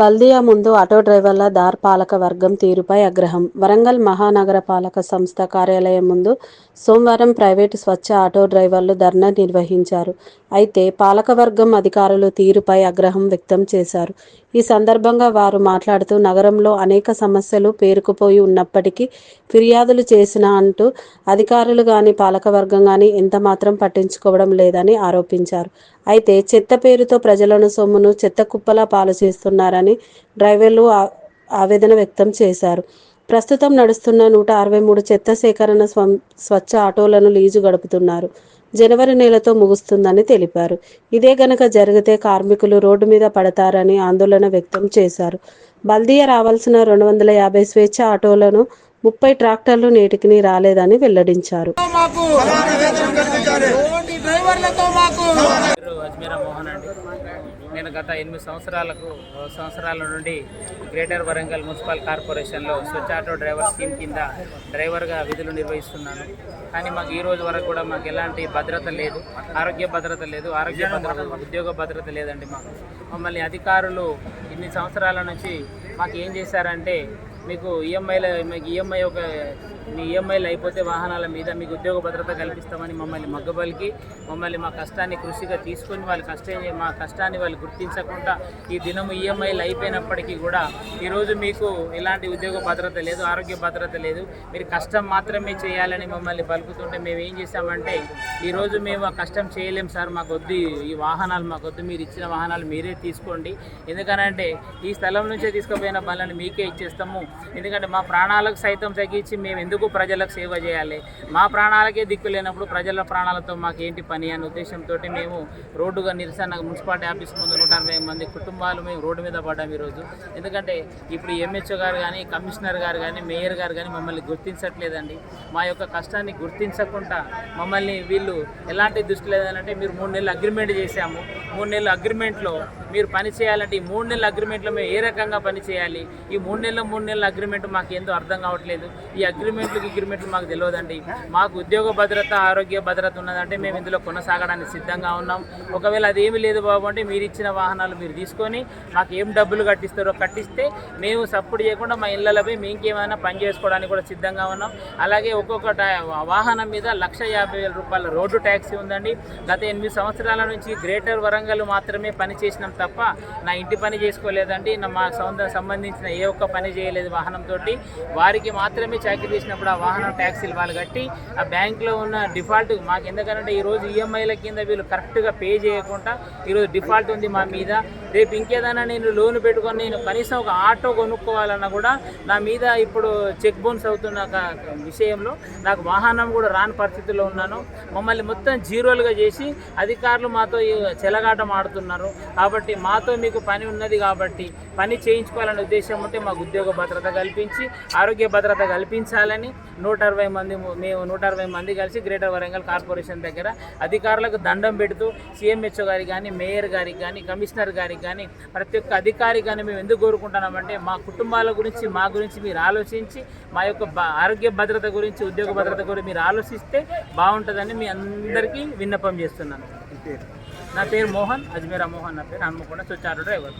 బల్దియా ముందు ఆటో డ్రైవర్ల దార్ పాలక వర్గం తీరుపై ఆగ్రహం. వరంగల్ మహానగర పాలక సంస్థ కార్యాలయం ముందు సోమవారం ప్రైవేటు స్వచ్ఛ ఆటో డ్రైవర్లు ధర్నా నిర్వహించారు. అయితే పాలకవర్గం అధికారులు తీరుపై ఆగ్రహం వ్యక్తం చేశారు. ఈ సందర్భంగా వారు మాట్లాడుతూ నగరంలో అనేక సమస్యలు పేరుకుపోయి ఉన్నప్పటికీ ఫిర్యాదులు చేసిన అంటూ అధికారులు కానీ పాలకవర్గం కానీ ఎంత మాత్రం పట్టించుకోవడం లేదని ఆరోపించారు. అయితే చెత్త పేరుతో ప్రజలను సొమ్మును చెత్త కుప్పలా పాలు చేస్తున్నారని డ్రైవర్లు ఆవేదన వ్యక్తం చేశారు. ప్రస్తుతం నడుస్తున్న నూట అరవై మూడు చెత్త సేకరణ స్వం స్వచ్ఛ ఆటోలను లీజు గడుపుతున్నారు. జనవరి నెలతో ముగుస్తుందని తెలిపారు. ఇదే గనక జరిగితే కార్మికులు రోడ్డు మీద పడతారని ఆందోళన వ్యక్తం చేశారు. బల్దియా రావాల్సిన రెండు వందల యాభై స్వేచ్ఛ ఆటోలను ముప్పై ట్రాక్టర్లు నేటికి రాలేదని వెల్లడించారు. డ్రైవర్లతో మాకు పేరు అజ్మీరా మోహన్ అండి. నేను గత ఎనిమిది సంవత్సరాలకు సంవత్సరాల నుండి గ్రేటర్ వరంగల్ మున్సిపల్ కార్పొరేషన్లో స్వచ్ఛ ఆటో డ్రైవర్ స్కీమ్ కింద డ్రైవర్గా విధులు నిర్వహిస్తున్నాను. కానీ మాకు ఈ రోజు వరకు కూడా మాకు ఎలాంటి భద్రత లేదు. ఆరోగ్య భద్రత లేదు. ఆరోగ్య భద్రత ఉద్యోగ భద్రత లేదండి మాకు. మమ్మల్ని అధికారులు ఇన్ని సంవత్సరాల నుంచి మాకు ఏం చేశారంటే మీకు ఈఎంఐల మీకు ఈఎంఐ ఒక మీ ఈఎంఐలు అయిపోతే వాహనాల మీద మీకు ఉద్యోగ భద్రత కల్పిస్తామని మమ్మల్ని మగ్గబలికి మమ్మల్ని మా కష్టాన్ని కృషిగా తీసుకొని వాళ్ళ కష్టం మా కష్టాన్ని వాళ్ళు గుర్తించకుండా ఈ దినము ఈఎంఐలు అయిపోయినప్పటికీ కూడా ఈరోజు మీకు ఎలాంటి ఉద్యోగ భద్రత లేదు ఆరోగ్య భద్రత లేదు. మీరు కష్టం మాత్రమే చేయాలని మమ్మల్ని పలుకుతుంటే మేము ఏం చేసామంటే ఈరోజు మేము ఆ కష్టం చేయలేం సార్ మా కొద్ది ఈ- వాహనాలు మా కొద్ది మీరు ఇచ్చిన వాహనాలు మీరే తీసుకోండి. ఎందుకనంటే ఈ స్థలం నుంచే తీసుకుపోయిన బండ్లను మీకే ఇచ్చేస్తాము. ఎందుకంటే మా ప్రాణాలకు సైతం తగ్గించి మేము ఎందుకు ప్రజలకు సేవ చేయాలి? మా ప్రాణాలకే దిక్కు లేనప్పుడు ప్రజల ప్రాణాలతో మాకు ఏంటి పని అనే ఉద్దేశంతో మేము రోడ్డుగా నిరసన మున్సిపాలిటీ ఆఫీస్ ముందు నూట అరవై మంది కుటుంబాలు మేము రోడ్డు మీద పడ్డాం ఈరోజు. ఎందుకంటే ఇప్పుడు ఎంహెచ్ఓ గారు కానీ కమిషనర్ గారు కానీ మేయర్ గారు కానీ మమ్మల్ని గుర్తించట్లేదండి. మా యొక్క కష్టాన్ని గుర్తించకుండా మమ్మల్ని వీళ్ళు ఎలాంటి దృష్టి లేదనంటే మీరు మూడు నెలలు అగ్రిమెంట్ చేశాము. మూడు నెలల అగ్రిమెంట్లో మీరు పని చేయాలంటే ఈ మూడు నెలల అగ్రిమెంట్లో మేము ఏ రకంగా పని చేయాలి? ఈ మూడు నెలల మూడు నెలల అగ్రిమెంట్ మాకు ఏందో అర్థం కావట్లేదు. ఈ అగ్రిమెంట్ అగ్రిమెంట్లు అగ్రిమెంట్లు మాకు తెలియదండి. మాకు ఉద్యోగ భద్రత ఆరోగ్య భద్రత ఉన్నదంటే మేము ఇందులో కొనసాగడానికి సిద్ధంగా ఉన్నాం. ఒకవేళ అది ఏమీ లేదు బాబు అంటే మీరు ఇచ్చిన వాహనాలు మీరు తీసుకొని మాకు ఏం డబ్బులు కట్టిస్తారో కట్టిస్తే మేము సపోర్ట్ చేయకుండా మా ఇళ్ళపై మేము పని చేసుకోవడానికి కూడా సిద్ధంగా ఉన్నాం. అలాగే ఒక్కొక్క టా- వాహనం మీద లక్ష యాభై వేల రూపాయల రోడ్డు ట్యాక్సీ ఉందండి. గత ఎనిమిది సంవత్సరాల నుంచి గ్రేటర్ వరంగల్ మాత్రమే పని చేసినాం తప్ప నా ఇంటి పని చేసుకోలేదండి. నా మా సంబంధించిన ఏ ఒక్క పని చేయలేదు వాహనంతో వారికి మాత్రమే చాకరీ చేసినప్పుడు ఆ వాహనం ట్యాక్సీలు వాళ్ళు కట్టి ఆ బ్యాంకులో ఉన్న డిఫాల్ట్ మాకు ఎందుకంటే ఈరోజు ఈఎంఐల కింద వీళ్ళు కరెక్ట్గా పే చేయకుండా ఈరోజు డిఫాల్ట్ ఉంది మా మీద. రేపు ఇంకేదైనా నేను లోన్ పెట్టుకొని నేను కనీసం ఒక ఆటో కొనుక్కోవాలన్నా కూడా నా మీద ఇప్పుడు చెక్ బౌన్స్ అవుతున్న విషయంలో నాకు వాహనం కూడా రాని పరిస్థితిలో ఉన్నాను. మమ్మల్ని మొత్తం జీరోలుగా చేసి అధికారులు మాతో చెలగాటం ఆడుతున్నారు. కాబట్టి మాతో మీకు పని ఉన్నది కాబట్టి పని చేయించుకోవాలనే ఉద్దేశం ఉంటే మాకు ఉద్యోగ భద్రత కల్పించి ఆరోగ్య భద్రత కల్పించాలని నూట అరవై మంది మేము నూట అరవై మంది కలిసి గ్రేటర్ వరంగల్ కార్పొరేషన్ దగ్గర అధికారులకు దండం పెడుతూ సీఎంహెచ్ఓ గారికి కానీ మేయర్ గారికి కానీ కమిషనర్ గారికి కానీ ప్రతి ఒక్క అధికారి కానీ మేము ఎందుకు కోరుకుంటున్నామంటే మా కుటుంబాల గురించి మా గురించి మీరు ఆలోచించి మా యొక్క ఆరోగ్య భద్రత గురించి ఉద్యోగ భద్రత గురించి మీరు ఆలోచిస్తే బాగుంటుందని మీ అందరికీ విన్నపం చేస్తున్నాను. నా పేరు మోహన్ అజ్మీరా మోహన్ నా పేరు హన్మకొండ ఆటో డ్రైవర్.